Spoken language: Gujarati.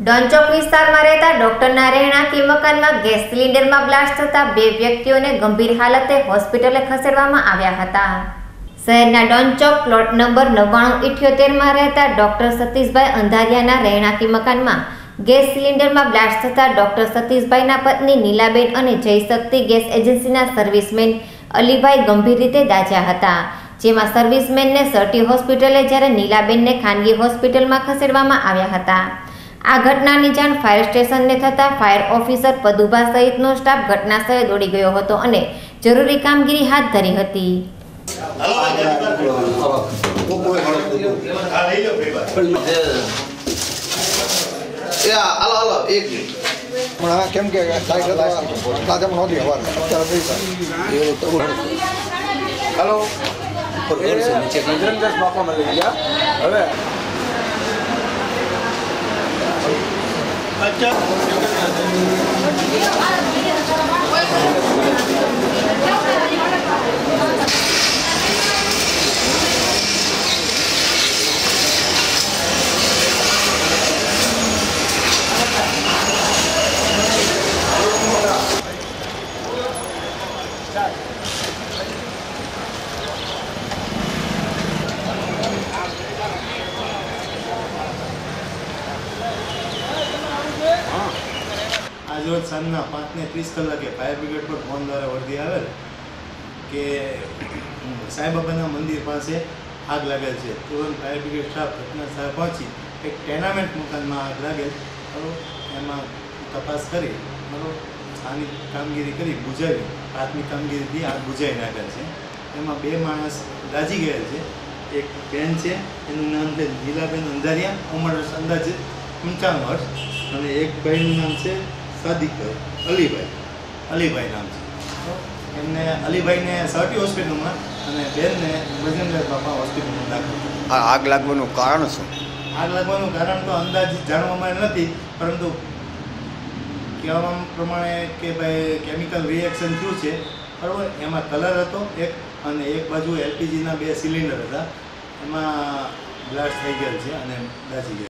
ડોનચોક વિસ્તારમાં રહેતા ડોક્ટરના રહેણાંકી મકાનમાં ગેસ સિલિન્ડરમાં બ્લાસ્ટ થતા બે વ્યક્તિઓને ગંભીર હાલતે હોસ્પિટલે ખસેડવામાં આવ્યા હતા. શહેરના ડોનચોક પ્લોટ નંબર નવ્વાણું ઇઠ્યોતેરમાં રહેતા ડોક્ટર સતીશભાઈ અંધારિયાના રહેણાંકી મકાનમાં ગેસ સિલિન્ડરમાં બ્લાસ્ટ થતા ડોક્ટર સતીશભાઈના પત્ની નીલાબેન અને જયશક્તિ ગેસ એજન્સીના સર્વિસમેન અલીભાઈ ગંભીર રીતે દાઝ્યા હતા, જેમાં સર્વિસમેનને સરટી હોસ્પિટલે જ્યારે નીલાબેનને ખાનગી હોસ્પિટલમાં ખસેડવામાં આવ્યા હતા. આ ઘટનાની જાણ ફાયર સ્ટેશનને થતાં ફાયર ઓફિસર પદુભા સહિતનો સ્ટાફ ઘટનાસ્થળે દોડી ગયો હતો અને જરૂરી કામગીરી હાથ ધરી હતી કેમ કે હાલો નીચે ગયા હવે Tchau, tchau. આજરોજ સાંજના પાંચને ત્રીસ કલાકે ફાયર બ્રિગેડ પર ફોન દ્વારા વર્દી આવેલ કે સાંઈબાબાના મંદિર પાસે આગ લાગેલ છે. તુરંત ફાયર બ્રિગેડ સ્ટાફ ઘટના પહોંચી એક ટેનામેન્ટ મકાનમાં આગ લાગેલ. બરોબર? એમાં તપાસ કરી, બરોબર? સ્થાનિક કામગીરી કરી બુજાવી પ્રાથમિક કામગીરીથી આગ બુજાવી નાખેલ છે. એમાં બે માણસ દાજી ગયેલ છે. એક બેન છે, એનું નામ છે નીલાબેન અંધારિયા, ઉંમર અંદાજે પંચાણું વર્ષ. અને એક ભાઈનું નામ છે સાદિકભાઈ અલીભાઈ. અલીભાઈ નામ છે. તો એમને અલીભાઈને સરટી હોસ્પિટલમાં અને બેનને બજરંગદાસ બાપા હોસ્પિટલમાં દાખલ આ આગ લાગવાનું કારણ શું? આગ લાગવાનું કારણ તો અંદાજિત જાણવામાં નથી પરંતુ કહેવા પ્રમાણે કે ભાઈ કેમિકલ રિએક્શન થયું છે. બરાબર? એમાં કલર હતો એક અને એક બાજુ એલપીજીના બે સિલિન્ડર હતા. એમાં બ્લાસ્ટ થઈ ગયેલ છે અને દાજી ગયા